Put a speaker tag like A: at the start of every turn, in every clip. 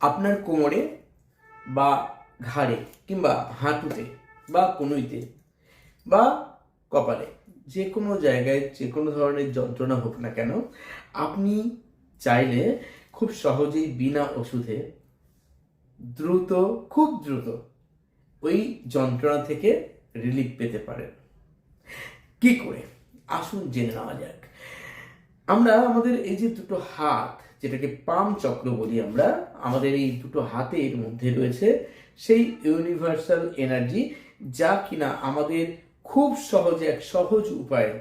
A: আপনার কোমরে বা ঘাড়ে কিংবা হাঁটুতে বা কনুইতে বা কপালে যে কোনো জায়গায় যে কোনো ধরনের যন্ত্রণা হোক না কেন, আপনি চাইলে খুব সহজেই বিনা ওষুধে দ্রুত, খুব দ্রুত ওই যন্ত্রণা থেকে রিলিফ পেতে পারেন। কি করে? আসুন জেনে নেওয়া যাক। আমরা আমাদের এই যে দুটো হাত যেটাকে পাম চক্র বলি আমরা, আমাদের এই দুটো হাতের মধ্যে রয়েছে সেই ইউনিভার্সাল এনার্জি যা কিনা আমাদের খুব সহজে এক সহজ উপায়ে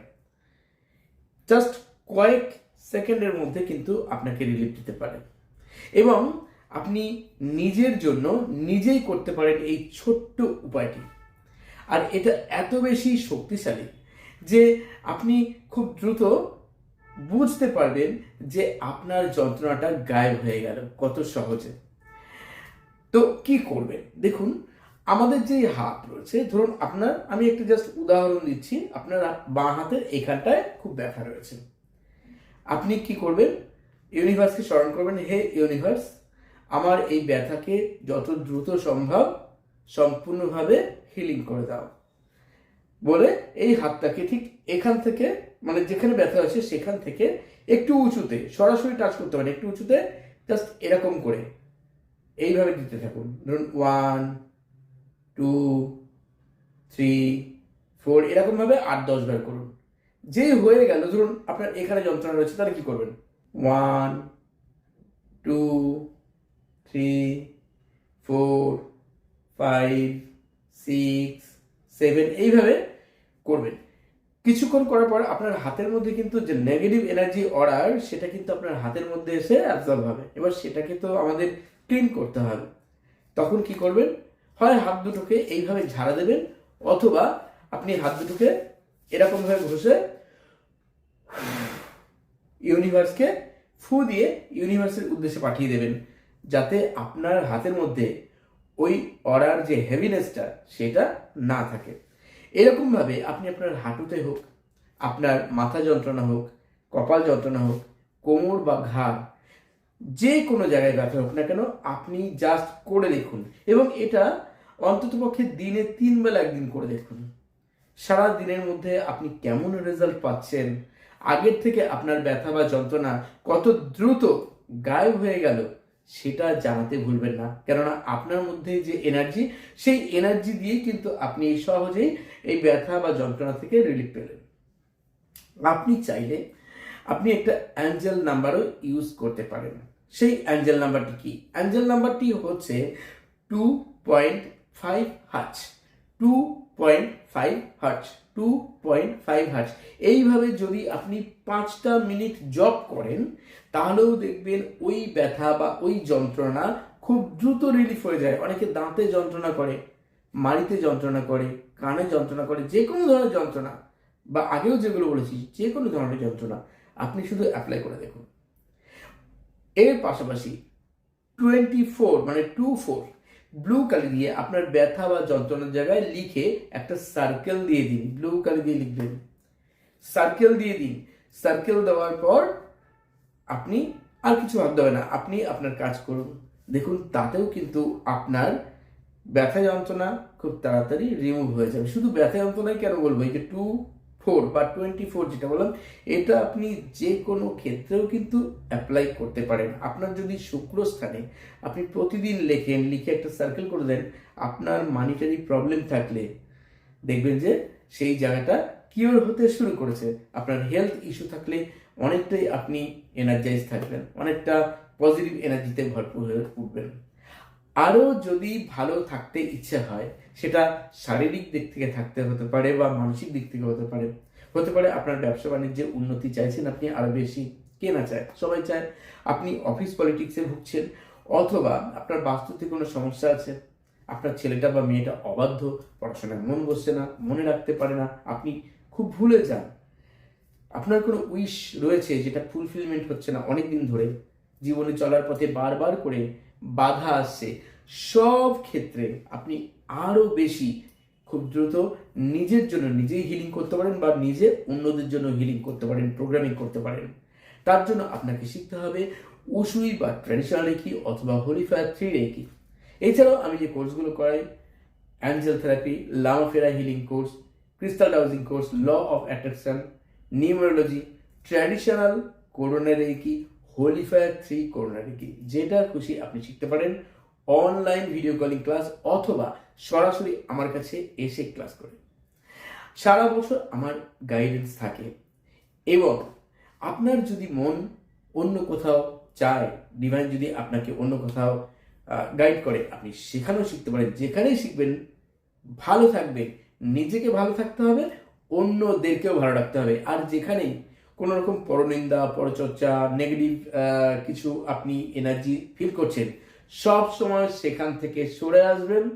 A: জাস্ট কয়েক সেকেন্ডের মধ্যে কিন্তু আপনাকে রিলিফ দিতে পারে। এবং আপনি নিজের জন্য নিজেই করতে পারেন এই ছোট্ট উপায়টি। আর এটা এত বেশি শক্তিশালী যে আপনি খুব দ্রুত বুঝতে পারবেন যে আপনার যন্ত্রণাটা গায়েব হয়ে গেল কত সহজে। তো কি করবেন? দেখুন, আমাদের যে হাত রয়েছে, ধরুন আপনার, আমি একটা জাস্ট উদাহরণ দিচ্ছি, আপনার বাঁ হাতের এখানটায় খুব ব্যথা রয়েছে। আপনি কি করবেন? ইউনিভার্সকে স্মরণ করবেন, হে ইউনিভার্স আমার এই ব্যথাকে যত দ্রুত সম্ভব সম্পূর্ণভাবে হিলিং করে দাও। বলে এই হাতটাকে ঠিক এখান থেকে মানে যেখানে ব্যথা আছে সেখান থেকে একটু উঁচুতে, সরাসরি টাচ করতে পারেন, একটু উঁচুতে জাস্ট এরকম করে। এইভাবে দিতে থাকুন। ধরুন ওয়ান টু থ্রি ফোর এরকমভাবে আট, দশ বার করুন। যেই হয়ে গেল, ধরুন আপনার এখানে যন্ত্রণা রয়েছে, তাহলে কি করবেন? One two three four five six seven এইভাবে করবেন। কিছুক্ষণ করার পর আপনার হাতের মধ্যে কিন্তু যে নেগেটিভ এনার্জি অর্ডার সেটা কিন্তু আপনার হাতের মধ্যে এসে অ্যাবজর্ব হবে। এবার সেটাকে তো আমাদের ক্লিন করতে হবে। তখন কি করবেন? হয় হাত দুটোকে এইভাবে ঝাড়া দেবেন, অথবা আপনি হাত দুটোকে এরকমভাবে ঘষে ইউনিভার্সকে ফু দিয়ে ইউনিভার্সের উদ্দেশ্যে পাঠিয়ে দেবেন, যাতে আপনার হাতের মধ্যে ওই অর্ডার যে হেভিনেসটা সেটা না থাকে। এরকমভাবে আপনি আপনার হাঁটুতে হোক, আপনার মাথা যন্ত্রণা হোক, কপাল যন্ত্রণা হোক, কোমর বা ঘাড় যে কোনো জায়গায় ব্যথা হোক না কেন, আপনি জাস্ট করে দেখুন। এবং এটা অন্ততপক্ষে দিনে তিন বেলা একদিন করে দেখুন। সারা দিনের মধ্যে আপনি কেমন রেজাল্ট পাচ্ছেন, আগের থেকে আপনার ব্যথা বা যন্ত্রণা কত দ্রুত গায়েব হয়ে গেল সেটা জানাতে ভুলবেন না। কেননা আপনার মধ্যে যে এনার্জি সেই এনার্জি দিয়ে কিন্তু আপনি সহজেই এই ব্যথা বা যন্ত্রণা থেকে রিলিফ পেলেন। আপনি চাইলে আপনি একটা অ্যাঞ্জেল নাম্বারও ইউজ করতে পারেন। সেই অ্যাঞ্জেল নাম্বারটি কি? অ্যাঞ্জেল নাম্বারটি হচ্ছে টু পয়েন্ট ফাইভ হার্চ টু পয়েন্ট ফাইভ হার্চ টু পয়েন্ট ফাইভ হার্চ এইভাবে যদি আপনি পাঁচটা মিনিট জব করেন, তাহলেও দেখবেন ওই ব্যথা বা ওই যন্ত্রণা খুব দ্রুত রিলিফ হয়ে যায়। অনেকে দাঁতে যন্ত্রণা করে, মাড়িতে যন্ত্রণা করে, কানে যন্ত্রণা করে, যে কোনো ধরনের যন্ত্রণা বা আগেও যেগুলো বলেছি, যে কোনো ধরনের যন্ত্রণা আপনি শুধু অ্যাপ্লাই করে দেখুন। এর পাশাপাশি টোয়েন্টি ফোর মানে টু ফোর ব্লু কালি দিয়ে আপনার ব্যথা বা যন্ত্রণার জায়গায় লিখে একটা সার্কেল দিয়ে দিন। ব্লু কালি দিয়ে লিখবেন। সার্কেল দিয়ে দিন। সার্কেল দেওয়ার পর আপনি আর কিছু ভাবতে হবে না। আপনি আপনার কাজ করুন। দেখুন, তাতেও কিন্তু আপনার ব্যথা যন্ত্রণা খুব তাড়াতাড়ি রিমুভ হয়ে যাবে। শুধু ব্যথা যন্ত্রণাই কেন বলব? এই যে টু ফোর বা টোয়েন্টি ফোর যেটা বললাম, এটা আপনি যে কোনো ক্ষেত্রেও কিন্তু অ্যাপ্লাই করতে পারেন। আপনার যদি শুক্র স্থানে আপনি প্রতিদিন লেখেন, লিখে একটা সার্কেল করে দেন, আপনার মানিটারি প্রবলেম থাকলে দেখবেন যে সেই জায়গাটা কিওর হতে শুরু করেছে। আপনার হেলথ ইস্যু থাকলে অনেকটাই আপনি এনার্জাইজ থাকবেন, অনেকটা পজিটিভ এনার্জিতে ভরপুর হয়ে উঠবেন। আরও যদি ভালো থাকতে ইচ্ছে হয়, সেটা শারীরিক দিক থেকে থাকতে হতে পারে বা মানসিক দিক থেকে হতে পারে। হতে পারে আপনার ব্যবসা বাণিজ্যে উন্নতি চাইছেন আপনি আরও বেশি, কে না চায়? সবাই চায় আপনি অফিস পলিটিক্সে ভুগছেন অথবা আপনার বাস্তুতে কোনো সমস্যা আছে, আপনার ছেলেটা বা মেয়েটা অবাধ্য, পড়াশোনায় মন বসছে না, মনে রাখতে পারে না, আপনি খুব ভুলে যান। আপনার কোনো উইশ রয়েছে যেটা ফুলফিলমেন্ট হচ্ছে না অনেক দিন ধরে, জীবনে চলার পথে বারবার করে বাধা আসছে সব ক্ষেত্রে আপনি আরও বেশি খুব দ্রুত নিজের জন্য নিজেই হিলিং করতে পারেন বা নিজে অন্যদের জন্য হিলিং করতে পারেন প্রোগ্রামিং করতে পারেন। তার জন্য আপনাকে শিখতে হবে উসুই বা ট্র্যাডিশনাল রেকি অথবা হোলিফায়ার থ্রি রেকি এছাড়াও আমি যে কোর্সগুলো করাই angel therapy লামাফেরা healing course crystal dowsing course law of attraction numerology traditional Karuna reiki holy fire three Karuna reiki যেটা খুশি আপনি শিখতে পারেন অনলাইন ভিডিও কলিং ক্লাস অথবা সরাসরি আমার কাছে এসে ক্লাস করে। সারা বছর আমার গাইডেন্স থাকে এবং আপনার যদি মন অন্য কোথাও চায় ডিভাইন যদি আপনাকে অন্য কোথাও গাইড করে, আপনি সেখানেও শিখতে পারেন। যেখানেই শিখবেন, ভালো থাকবেন নিজেকে ভালো থাকতে হবে, অন্যদেরকেও ভালো রাখতে হবে। আর যেখানেই কোনো রকম পরনিন্দা, পরচর্চা নেগেটিভ কিছু আপনি এনার্জি ফিল করছেন সব সময় সেখান থেকে সরে আসবেন,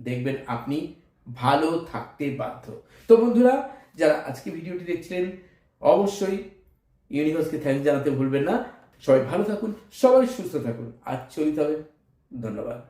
A: দেখবেন আপনি ভালো থাকতে বাধ্য। তো বন্ধুরা, যারা আজকে ভিডিওটি দেখছিলেন, অবশ্যই ইউনিভার্সকে থ্যাংক জানাতে ভুলবেন না। সবাই ভালো থাকুন, সবাই সুস্থ থাকুন। আর চলিতে হবে। ধন্যবাদ।